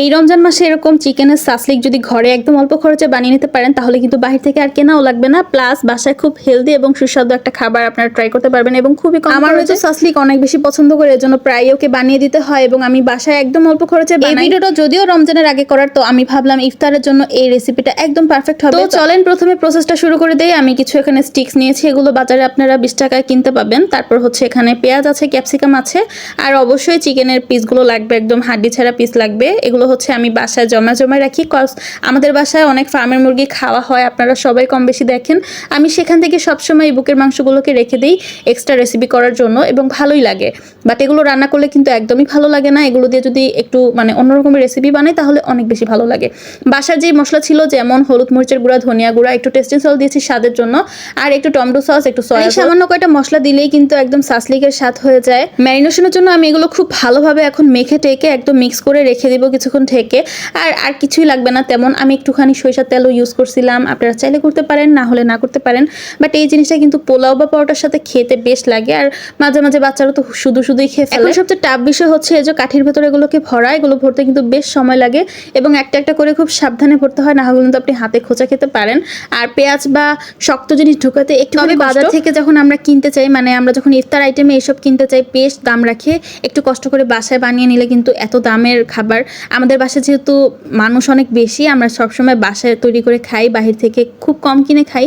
এই রমজান মাসে এরকম চিকেনের সাসলিক যদি ঘরে একদম অল্প খরচে বানিয়ে নিতে পারেন তাহলে কিন্তু বাহির থেকে আর কেনাও লাগবে না। প্লাস বাসায় খুব হেলদি এবং সুস্বাদু একটা খাবার আপনারা ট্রাই করতে পারবেন এবং খুবই কম আমার হয়তো সাসলিক অনেক বেশি পছন্দ করে এর জন্য প্রায় ওকে বানিয়ে দিতে হয় এবং আমি বাসায় একদম অল্প খরচে বানাই। এই ভিডিওটা যদিও রমজানের আগে করার তো আমি ভাবলাম ইফতারের জন্য এই রেসিপিটা একদম পারফেক্ট হবে। তো চলেন প্রথমে প্রসেসটা শুরু করে দেই। আমি কিছু এখানে স্টিক্স নিয়েছি এগুলো বাজারে আপনারা বিশ টাকায় কিনতে পাবেন। তারপর হচ্ছে এখানে পেঁয়াজ আছে ক্যাপসিকাম আছে। আর অবশ্যই চিকেনের পিসগুলো লাগবে একদম হাড্ডি ছাড়া পিস লাগবে। এগুলো হচ্ছে আমি বাসায় জমা জমা রাখি কজ আমাদের বাসায় অনেক ফার্মের মুরগি খাওয়া হয় আপনারা সবাই কম বেশি দেখেন। আমি সেখান থেকে সবসময় এই বুকের মাংসগুলোকে রেখে দিই এক্সট্রা রেসিপি করার জন্য এবং ভালোই লাগে। বাট এগুলো রান্না করলে কিন্তু একদমই ভালো লাগে না। এগুলো দিয়ে যদি একটু মানে অন্যরকমের রেসিপি বানাই তাহলে অনেক বেশি ভালো লাগে। বাসার যে মশলা ছিল যেমন হলুদ মরিচের গুঁড়া ধনিয়া গুঁড়া একটু টেস্টিং সল দিয়েছি স্বাদের জন্য। আর একটু টমেটো সস একটু সয়া সামান্য কয়টা মশলা দিলেই কিন্তু একদম সাসলিকের স্বাদ হয়ে যায়। ম্যারিনেশনের জন্য আমি এগুলো খুব ভালোভাবে এখন মেখে টেকে একদম মিক্স করে রেখে দিব কিছুক্ষণ থেকে আর আর কিছুই লাগবে না। তেমন আমি একটুখানি সরিষার তেলও ইউজ করছিলাম। আপনারা চাইলে করতে পারেন না হলে না করতে পারেন। বাট এই জিনিসটা কিন্তু পোলাও বা পরোটার সাথে খেতে বেশ লাগে। আর মাঝে মাঝে বাচ্চারা তো শুধু শুধুই খেয়ে ফেলে। সবচেয়ে টাফ বিষয় হচ্ছে এই যে কাঠির ভেতরে এগুলোকে ভরা এগুলো ভরতে কিন্তু বেশ সময় লাগে। এবং একটা একটা করে খুব সাবধানে ভরতে হয় না হলে কিন্তু আপনি হাতে খোঁচা খেতে পারেন। আর পেঁয়াজ বা শক্ত জিনিস ঢোকাতে একটু বাজার থেকে যখন আমরা কিনতে চাই মানে আমরা যখন ইফতার আইটেমে এসব কিনতে চাই বেশ দাম রাখে। একটু কষ্ট করে বাসায় বানিয়ে নিলে কিন্তু এত দামের খাবার আমাদের বাসায় যেহেতু মানুষ অনেক বেশি আমরা সবসময় বাসায় তৈরি করে খাই বাহির থেকে খুব কম কিনে খাই।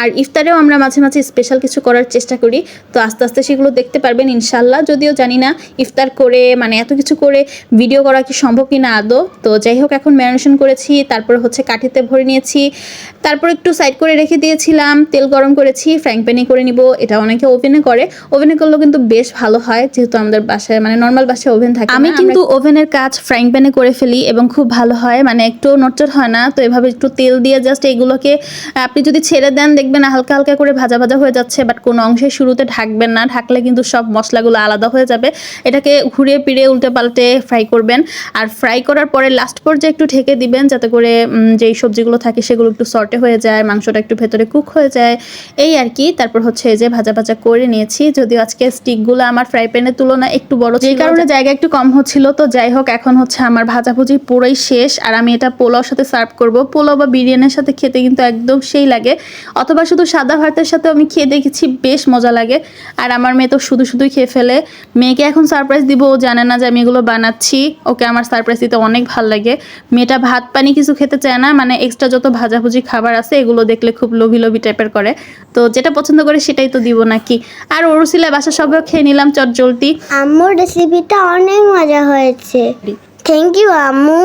আর ইফতারেও আমরা মাঝে মাঝে স্পেশাল কিছু করার চেষ্টা করি। তো আস্তে আস্তে সেগুলো দেখতে পারবেন ইনশাল্লাহ যদিও জানি না ইফতার করে মানে এত কিছু করে ভিডিও করা কি সম্ভব কি না আদৌ। তো যাই হোক এখন ম্যারিনেশন করেছি তারপর হচ্ছে কাঠিতে ভরে নিয়েছি। তারপর একটু সাইড করে রেখে দিয়েছিলাম তেল গরম করেছি ফ্রাইং প্যানে করে নিব। এটা অনেকে ওভেনে করে। ওভেনে করলেও কিন্তু বেশ ভালো হয় যেহেতু আমাদের বাসায় মানে নর্মাল বাসায় ওভেন থাকে আমি কিন্তু ওভেনের কাজ ফ্রাইং প্যানে করে ফেলি এবং খুব ভালো হয়। মানে একটু নটচট হয় না তো এভাবে একটু তেল দিয়ে জাস্ট এগুলোকে আপনি যদি ছেড়ে দেন দেখবেন হালকা হালকা করে ভাজা ভাজা হয়ে যাচ্ছে বাট কোনো অংশে শুরুতে ঢাকবেন না। ঢাকলে কিন্তু সব মশলাগুলো আলাদা হয়ে যাবে। এটাকে ঘুরিয়ে পিড়ে উল্টে পাল্টে ফ্রাই করবেন। আর ফ্রাই করার পরে লাস্ট পর্যায়ে একটু ঢেকে দিবেন যাতে করে যেই সবজিগুলো থাকে সেগুলো একটু সর্টে হয়ে যায় মাংসটা একটু ভেতরে কুক হয়ে যায়। এই আর কি। তারপর হচ্ছে এই যে ভাজা ভাজা করে নিয়েছি। যদিও আজকে স্টিকগুলো আমার ফ্রাই প্যানের তুলনায় একটু বড় যেই কারণে জায়গা একটু কম হচ্ছিল তো যাই হোক এখন হচ্ছে আমার ভাজাভুজি পুরোই শেষ, আর আমি এটা পোলাওর সাথে সার্ভ করব। পোলাও বা বিরিয়ানির সাথে খেতে কিন্তু একদম সেই লাগে। অথবা শুধু সাদা ভাতের সাথে আমি খেয়ে দেখেছি, বেশ মজা লাগে। আর আমার মেয়ে তো শুধু শুধুই খেয়ে ফেলে। মেয়েকে এখন সারপ্রাইজ দিব, ও জানে না যে আমি এগুলো বানাচ্ছি। ওকে আমার সারপ্রাইজ দিতে অনেক ভালো লাগে। মেয়েটা ভাত পানি কিছু খেতে চায় না মানে এক্সট্রা যত ভাজাভুজি খাবার আছে, এগুলো দেখলে খুব লোভি লোভি টাইপের করে। তো যেটা পছন্দ করে সেটাই তো দিব নাকি? আর ওরসিলা বাসা সবাই খেয়ে নিলাম চট জলদি আম্মুর রেসিপিটা অনেক মজা হয়েছে। থ্যাংক ইউ আম্মু